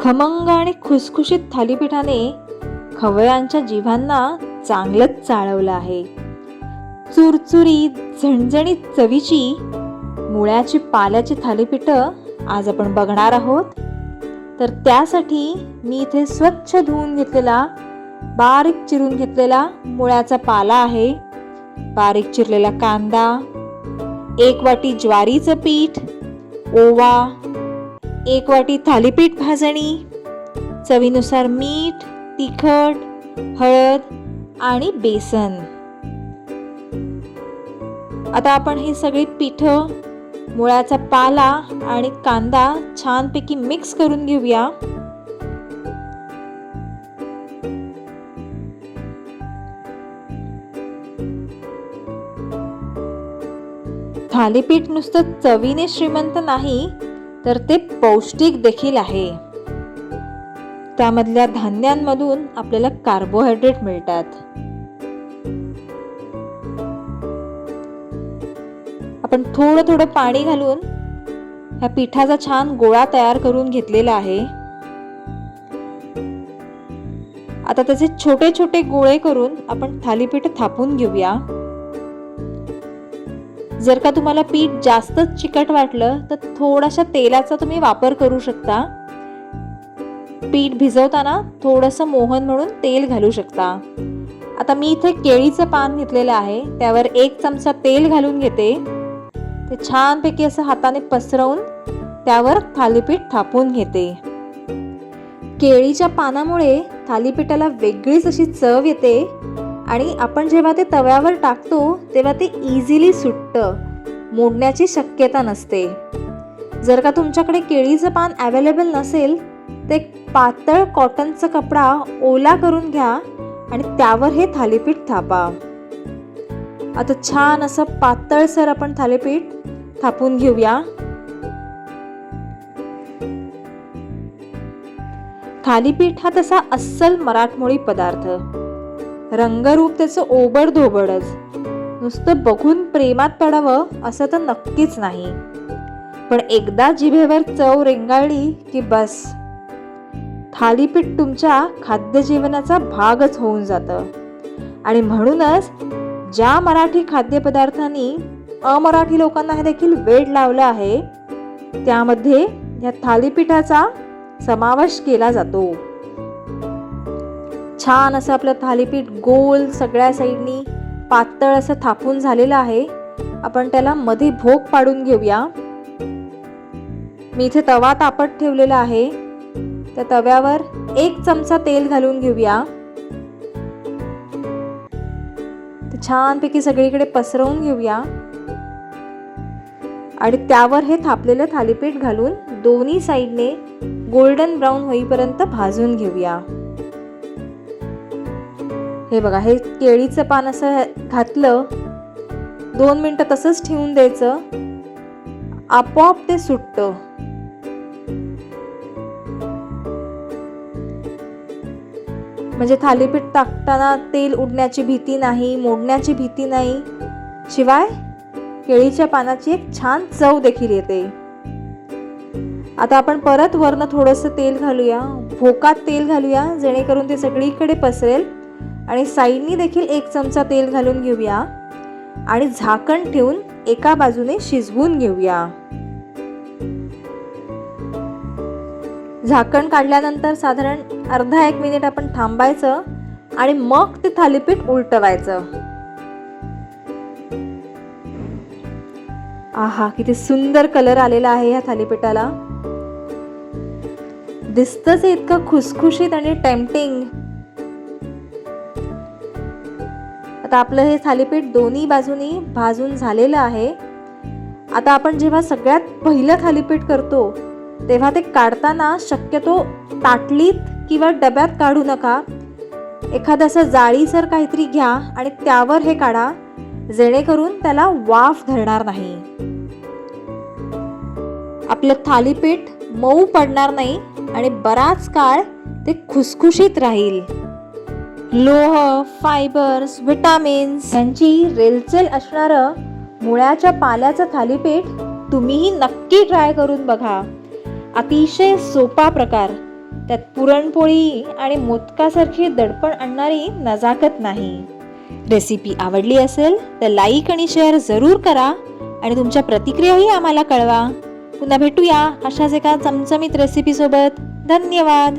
खमंग आणि खुसखुशीत थालीपीठाने खवयांच्या जीवांना चांगलंच चाळवलं आहे. चुरचुरी झणझणीत चवीची मुळ्याची पाल्याची थालीपीठं आज आपण बघणार आहोत. तर त्यासाठी मी इथे स्वच्छ धुवून घेतलेला बारीक चिरून घेतलेला मुळ्याचा पाला आहे. बारीक चिरलेला कांदा एक वाटी ज्वारीचं पीठ ओवा एक वाटी थालीपीठ भाजणी चवीनुसार मीठ तिखट हळद आणि बेसन. आता आपण हे सगळी पिठं मुळाचा पाला आणि कांदा छानपैकी मिक्स करून घेऊया. थालीपीठ नुसतं चवीने श्रीमंत नाही तर ते पौष्टिक देखील आहे. त्यामधल्या धान्यांमधून आपल्याला कार्बोहायड्रेट मिळतात. आपण थोडं थोडं पाणी घालून ह्या पिठाचा छान गोळा तयार करून घेतलेला आहे. आता त्याचे छोटे छोटे गोळे करून आपण थालीपीठ थापून घेऊया. जर का तुम्हाला पीठ जास्तच चिकट वाटलं तर थोडाशा तेलाचा तुम्ही वापर करू शकता. पीठ भिजवताना थोडंसं मोहन म्हणून तेल घालू शकता. आता मी इथे केळीचं पान घेतलेलं आहे. त्यावर एक चमचा तेल घालून घेते. ते छानपैकी असं हाताने पसरवून त्यावर थालीपीठ थापून घेते. केळीच्या पानामुळे थालीपीठाला वेगळीच अशी चव येते. आणि आपण जेव्हा ते तव्यावर टाकतो तेव्हा ते इझिली सुटतं. मोडण्याची शक्यता नसते. जर का तुमच्याकडे केळीचं पान अवेलेबल नसेल ते एक पातळ कॉटनचा कपडा ओला करून घ्या आणि त्यावर हे थालीपीठ थापा. आता छान असं पातळसर आपण थालीपीठ थापून घेऊया. थालीपीठ हा तसा अस्सल मराठमोळी पदार्थ. रंगरूप त्याचं ओबड धोबडच नुसतं बघून प्रेमात पडावं असं तर नक्कीच नाही. पण एकदा जिभेवर चव रेंगाळली की बस. थालीपीठ तुमच्या खाद्यजीवनाचा भागच होऊन जातं. आणि म्हणूनच ज्या मराठी खाद्यपदार्थांनी अमराठी लोकांना हे देखील वेड लावलं आहे त्यामध्ये या थालीपीठाचा समावेश केला जातो. छान असं आपलं थालीपीठ गोल सगळ्या साईडनी पातळ असं थापून झालेलं आहे. आपण त्याला मध्ये भोग पाडून घेऊया. मी इथे तवा तापत ठेवलेला आहे. त्या तव्यावर एक चमचा तेल घालून घेऊया. छानपैकी सगळीकडे पसरवून घेऊया. आणि त्यावर हे थापलेलं थालीपीठ घालून दोन्ही साईडने गोल्डन ब्राऊन होईपर्यंत भाजून घेऊया. हे बघा हे केळीचं पान असं घातलं दोन मिनटं तसंच ठेवून द्यायचं. आपोआप ते सुटतं. म्हणजे थालीपीठ टाकताना तेल उडण्याची भीती नाही मोडण्याची भीती नाही. शिवाय केळीच्या पानाची एक छान चव देखील येते. आता आपण परत वरनं थोडंसं तेल घालूया. भोकात तेल घालूया जेणेकरून ते सगळीकडे पसरेल. आणि साईडनी देखील एक चमचा तेल घालून घेऊया. आणि झाकण ठेवून एका बाजूने शिजवून घेऊया. झाकण काढल्यानंतर साधारण अर्धा एक मिनिट आपण थांबायचं आणि मग ते थालीपीठ उलटवायचं. आहा किती सुंदर कलर आलेला आहे या थालीपीठाला. दिसतच इतकं खुसखुशीत आणि टेम्पटिंग. आता आपलं हे थालीपीठ दोन्ही बाजूनी भाजून झालेलं आहे. आता आपण जेव्हा सगळ्यात पहिलं थालीपीठ करतो तेव्हा ते काढताना शक्यतो ताटलीत किंवा डब्यात काढू नका. एखादं असं जाळीसर काहीतरी घ्या आणि त्यावर हे काढा जेणेकरून त्याला वाफ धरणार नाही. आपलं थालीपीठ मऊ पडणार नाही आणि बराच काळ ते खुसखुशीत राहील. लोह फायबर्स व्हिटॅमिन्स यांची रेलचेल असणारं मुळ्याच्या पाल्याचं थालीपीठ तुम्हीही नक्की ट्राय करून बघा. अतिशय सोपा प्रकार. त्यात पुरणपोळी आणि मोदकासारखी दडपण आणणारी नजाकत नाही. रेसिपी आवडली असेल तर लाईक आणि शेअर जरूर करा आणि तुमच्या प्रतिक्रियाही आम्हाला कळवा. पुन्हा भेटूया अशाच एका चमचमीत रेसिपीसोबत धन्यवाद!